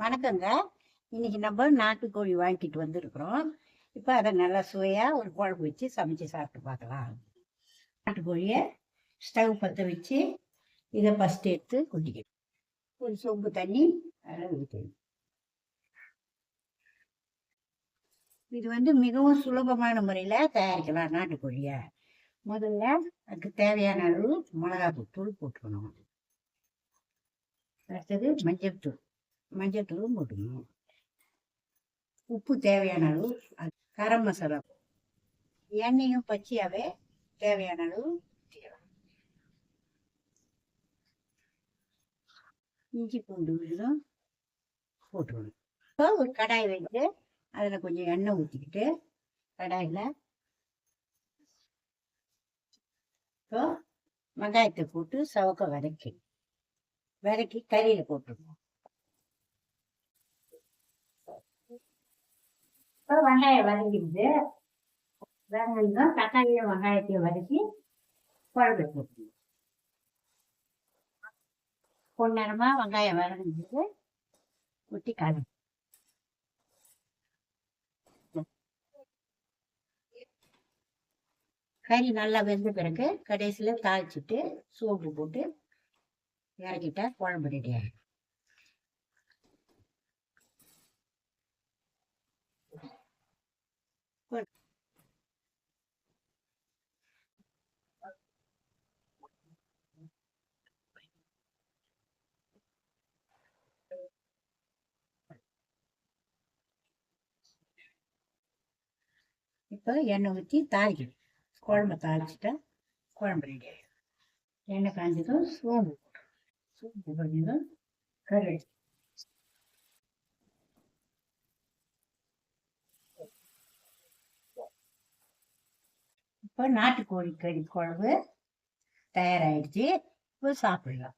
வணக்கங்க. இன்னைக்கு நம்ம நாட்டுக்கோழி வாங்கிட்டு வந்திருக்கிறோம். இப்போ அதை நல்லா சுவையாக ஒரு குழம்பு வச்சு சமைச்சு சாப்பிட்டு பார்க்கலாம். நாட்டுக்கோழியை ஸ்டவ் பற்ற வச்சு இதை ஃபஸ்ட்டு எடுத்து கொட்டிக்கணும். ஒரு சொம்பு தண்ணி அதில் ஊற்றணும் இது வந்து மிகவும் சுலபமான முறையில் தயாரிக்கலாம் நாட்டுக்கோழியை. முதல்ல அதுக்கு தேவையான அளவு மிளகாத்தூள் தூள் போட்டுக்கணும். அடுத்தது மஞ்சள் தூள். மஞ்சத்தூள் போட்டுக்கணும். உப்பு தேவையான அளவு அது கரம் மசாலா. எண்ணெயும் பச்சையாகவே தேவையான அளவு ஊற்றிக்கலாம் இஞ்சி பூண்டு விழுதும் போட்டுக்கணும். இப்போ ஒரு கடாய் வச்சு அதில் கொஞ்சம் எண்ணெய் ஊற்றிக்கிட்டு கடாயில் இப்போ வெங்காயத்தை போட்டு சவக்க வதக்கி வதக்கி கறியில் போட்டுருவோம் வெங்காயம் வதங்கிடுது. வெங்காயம் தக்காளியும் வெங்காயத்தையும் வதக்கி குழம்பு போட்டுருவோம் பொன்னரமாக வெங்காயம் வதங்கிட்டு ஒட்டி கலந்து கறி நல்லா வெந்த பிறகு கடைசியில் தாளிச்சிட்டு சோப்பு போட்டு இறக்கிட்டா குழம்பு ரெடி ஆகிடும் இப்போ எண்ணெய் ஊற்றி தாளிக்கணும் குழம்பு தாளிச்சிட்டா குழம்பு ரெடி ஆகிடும் எண்ணெய் காஞ்சதும் சோம்பு போட்டுருணும். சோம்பு கொஞ்சம் கரு இப்போ நாட்டுக்கோழி கறி குழம்பு தயாராகிடுச்சு இப்போ சாப்பிடலாம்.